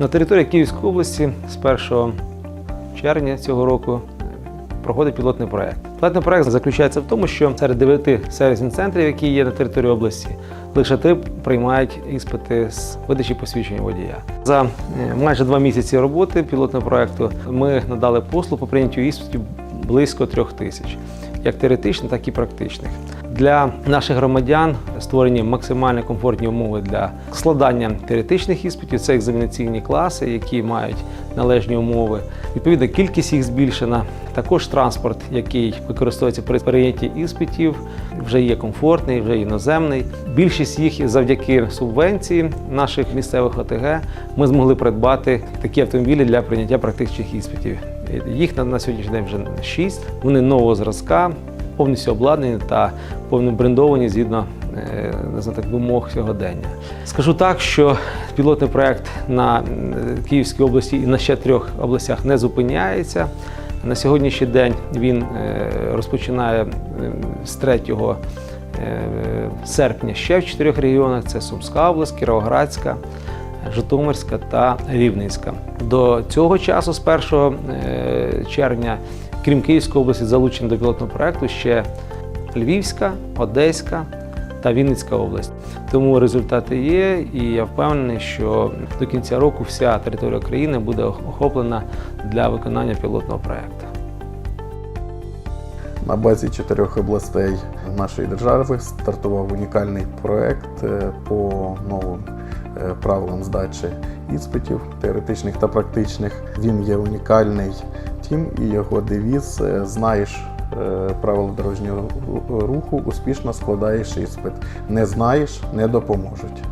На території Київської області з 1 червня цього року проходить пілотний проект. Пілотний проект заключається в тому, що серед дев'яти сервісних центрів, які є на території області, лише три приймають іспити з видачі посвідчення водія. За е, майже два місяці роботи пілотного проекту ми надали послуг по прийняттю іспитів близько трьох тисяч, як теоретичних, так і практичних. Для наших громадян створені максимально комфортні умови для складання теоретичних іспитів. Це екзаменаційні класи, які мають належні умови. Відповідно, кількість їх збільшена. Також транспорт, який використовується при прийнятті іспитів, вже є комфортний, вже іноземний. Більшість їх завдяки субвенції наших місцевих ОТГ ми змогли придбати такі автомобілі для прийняття практичних іспитів. Їх на, сьогоднішній день вже шість. Вони нового зразка, повністю обладнані та повністю брендовані згідно е, так, вимог сьогодення. Скажу так, що пілотний проект на е, Київській області і на ще трьох областях не зупиняється. На сьогоднішній день він е, розпочинає з 3 е, серпня ще в чотирьох регіонах: це Сумська область, Кіровоградська, Житомирська та Рівненська. До цього часу, з 1 е, червня, крім Київської області, залучені до пілотного проекту ще Львівська, Одеська та Вінницька область. Тому результати є, і я впевнений, що до кінця року вся територія країни буде охоплена для виконання пілотного проекту. На базі чотирьох областей нашої держави стартував унікальний проект е, по новим е, правилам здачі іспитів, теоретичних та практичних. Він є унікальний тим і його девіз е, знаєш. е, Правила дорожнього руху успішно складаєш іспит. Не знаєш, не допоможуть.